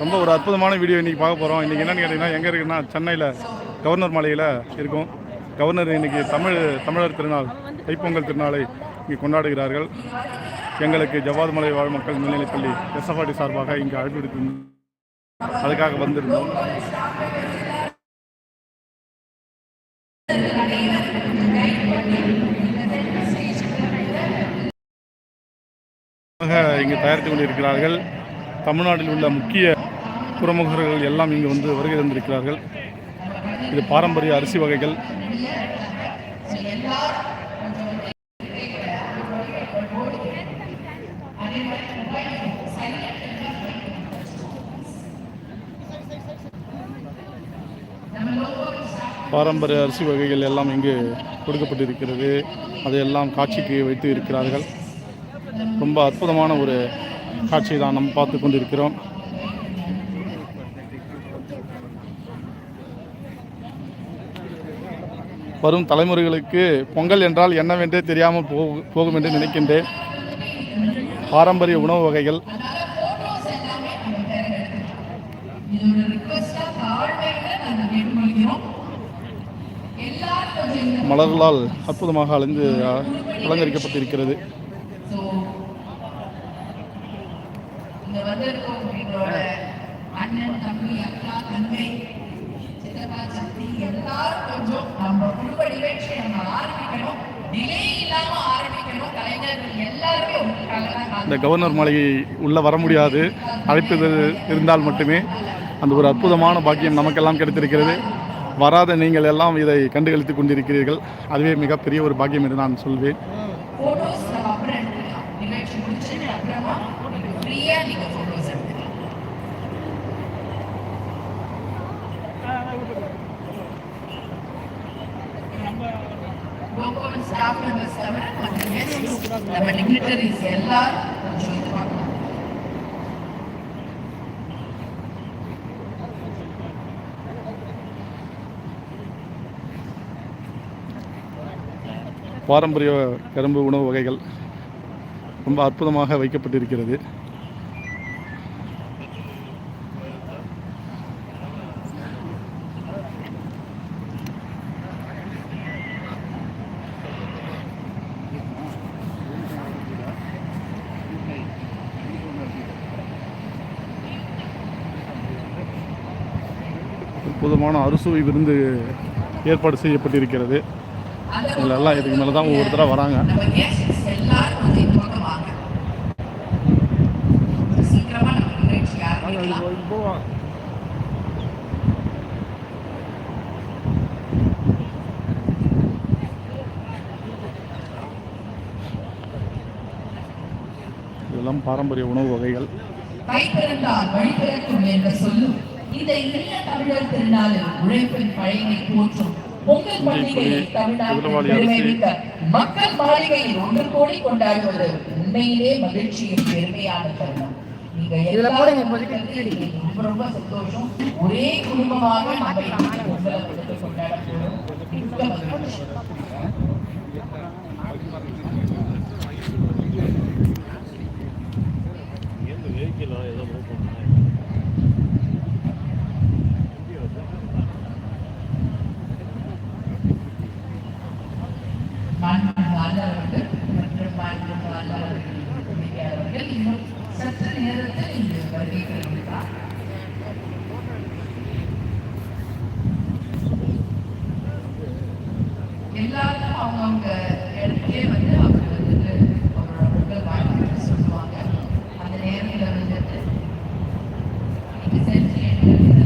ரொம்ப ஒரு அற்புதமான வீடியோ இன்றைக்கி பார்க்க போகிறோம் இன்றைக்கி என்னென்னு கேட்டிங்கன்னா எங்கே இருக்குன்னா சென்னையில் கவர்னர் மாலையில் இருக்கும். கவர்னர் இன்றைக்கி தமிழ் தமிழர் திருநாள் தைப்பொங்கல் திருநாளை இங்கே கொண்டாடுகிறார்கள். எங்களுக்கு ஜவாது மலை வாழ் மக்கள் மேல்நிலைப்பள்ளி எஸ்எஃப்ஆர்டி சார்பாக இங்கே அழைப்பு அதுக்காக வந்திருந்தோம். இங்கு தயாரித்து கொண்டிருக்கிறார்கள். தமிழ்நாட்டில் உள்ள முக்கிய பிரமுகர்கள் எல்லாம் இங்கு வந்து வருகை தந்திருக்கிறார்கள். இது பாரம்பரிய அரிசி வகைகள். பாரம்பரிய அரிசி வகைகள் எல்லாம் இங்கு கொடுக்கப்பட்டிருக்கிறது. அதையெல்லாம் காட்சிக்கு வைத்து இருக்கிறார்கள். ரொம்ப அற்புதமான ஒரு காட்சியை தான் நம்ம பார்த்து கொண்டிருக்கிறோம். வரும் தலைமுறைகளுக்கு பொங்கல் என்றால் என்னவென்றே தெரியாமல் போகு- போகும் என்று நினைக்கின்றேன். பாரம்பரிய உணவு வகைகள். மலர்களால் அற்புதமாக அலைந்து அலங்கரிக்கப்பட்டிருக்கிறது. அண்ணன் தம்பி அக்கா தங்கை சித்தப்பா சக்தி எல்லாரும் கொஞ்சம் நம்ம குடும்ப நிகழ்ச்சியை நம்ம ஆரம்பிக்கணும். டிலே இல்லாம ஆரம்பிக்கணும். கலைஞர்கள் எல்லாருமே உங்களுக்காக இந்த கவர்னர் மாளிகை உள்ளே வர முடியாது. அழைப்பு இருந்தால் மட்டுமே அந்த ஒரு அற்புதமான பாக்கியம் நமக்கெல்லாம் கிடைத்திருக்கிறது. வராத நீங்கள் எல்லாம் இதை கண்டுகளித்துக் கொண்டிருக்கிறீர்கள். அதுவே மிகப்பெரிய ஒரு பாக்கியம் என்று நான் சொல்வேன். ஸ்டாஃப் மெம்பர்ஸ் தவிர மற்ற கெஸ்ட்ஸ் நம்ம டிக்னிட்டரிஸ் எல்லாரும் கொஞ்சம் இது பார்க்கணும் பாரம்பரிய கரும்பு உணவு வகைகள் ரொம்ப அற்புதமாக வைக்கப்பட்டிருக்கிறது. அற்புதமான அறுசுவை விருந்து ஏற்பாடு செய்யப்பட்டிருக்கிறது. இதில் எல்லாம் இதுக்கு மேலே தான் ஒவ்வொருத்தராக வராங்க. இதெல்லாம் பாரம்பரிய உணவு வகைகள். கை என்ற சொல்லும். இந்த இளைய தமிழர் திருநாளில் உழைப்பின் பழையனை போற்றும் பொங்கல் பண்டிகையை தமிழ்நாட்டில் மக்கள் மாளிகையில் ஒன்று கோடி கொண்டாடுவது உண்மையிலே மகிழ்ச்சியும் பெருமையான தருணம். ரொம்ப ரொம்ப சந்தோஷம். ஒரே குடும்பமாக நம்ம மாண்புமிகு ஆளுநர்கள் மற்றும் மாண்புமிகு ஆளுநர்கள் அவர்கள் இன்னும் நேரத்தில் இங்கு வருகை தருகிறார் எல்லாரும் அவங்கவுங்க இடத்துலயே வந்து அவங்க வந்து அவரோட உடல் வாழ்க்கை சொல்லுவாங்க அந்த நேரத்தில் வந்துட்டு செல்ஃபி எடுக்கிறது